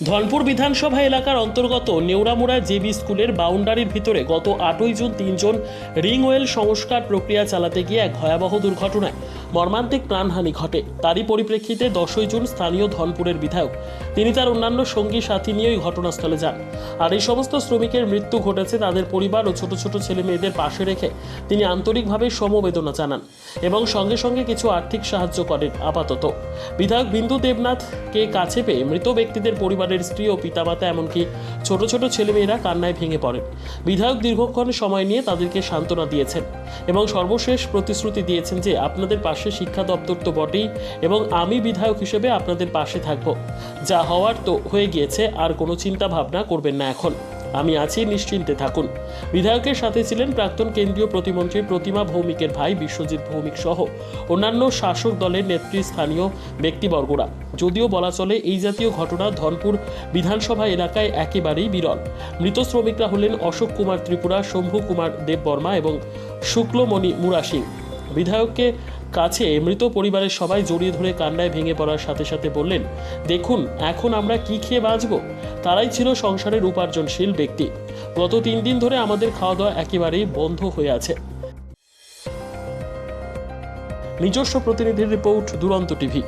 ধনপুর বিধানসভা এলাকার অন্তর্গত নেউরামুড়া জেবি স্কুলের বাউন্ডারির ভিতরে গত আটই জুন তিনজন রিংওয়েল সংস্কার প্রক্রিয়া চালাতে গিয়ে এক ভয়াবহ দুর্ঘটনায় মর্মান্তিক প্রাণহানি ঘটে। তারই পরিপ্রেক্ষিতে দশই জুন স্থানীয় ধনপুরের বিধায়ক, তিনি তার অন্যান্য সঙ্গী সাথী নিয়ে ওই ঘটনাস্থলে যান। আর এই সমস্ত শ্রমিকের মৃত্যু ঘটেছে তাদের পরিবার ও ছোট ছোট ছেলে মেয়েদের পাশে রেখে তিনি আন্তরিকভাবে সমবেদনা জানান এবং সঙ্গে সঙ্গে কিছু আর্থিক সাহায্য করেন আপাতত। বিধায়ক বিন্দু দেবনাথকে কাছে পেয়ে মৃত ব্যক্তিদের পরিবারের স্ত্রী ও পিতামাতা এমনকি ছোট ছোট ছেলেমেয়েরা কান্নায় ভেঙে পড়েন। বিধায়ক দীর্ঘক্ষণ সময় নিয়ে তাদেরকে সান্ত্বনা দিয়েছেন এবং সর্বশেষ প্রতিশ্রুতি দিয়েছেন যে আপনাদের পাশে শিক্ষা দপ্তর তো বটেই, এবং আমি বিধায়ক হিসেবে আপনাদের পাশে থাকব। যা হওয়ার তো হয়ে গিয়েছে, আর কোনো চিন্তা ভাবনা করবেন না এখন। আমি আছি, নিশ্চিন্তে থাকুন। বিধায়কের সাথে ছিলেন প্রাক্তন কেন্দ্রীয় প্রতিমন্ত্রী প্রতিমা ভৌমিকের ভাই বিশ্বজিৎ ভৌমিক সহ অন্যান্য শাসক দলের নেতৃস্থানীয় ব্যক্তিবর্গরা। যদিও বলা চলে, এই জাতীয় ঘটনা ধনপুর বিধানসভা এলাকায় একেবারেই বিরল। মৃত শ্রমিকরা হলেন অশোক কুমার ত্রিপুরা, শম্ভু কুমার দেববর্মা এবং শুক্লমণি মুরা সিং বিধায়ককে কাছে মৃত পরিবারের সবাই জড়িয়ে ধরে কান্নায় ভেঙে পড়ার সাথে সাথে বললেন, দেখুন, এখন আমরা কি খেয়ে বাঁচব? তারাই ছিল সংসারের উপার্জনশীল ব্যক্তি। গত তিন দিন ধরে আমাদের খাওয়া দাওয়া একেবারেই বন্ধ হয়ে আছে। নিজস্ব প্রতিনিধির রিপোর্ট, দুরন্ত টিভি।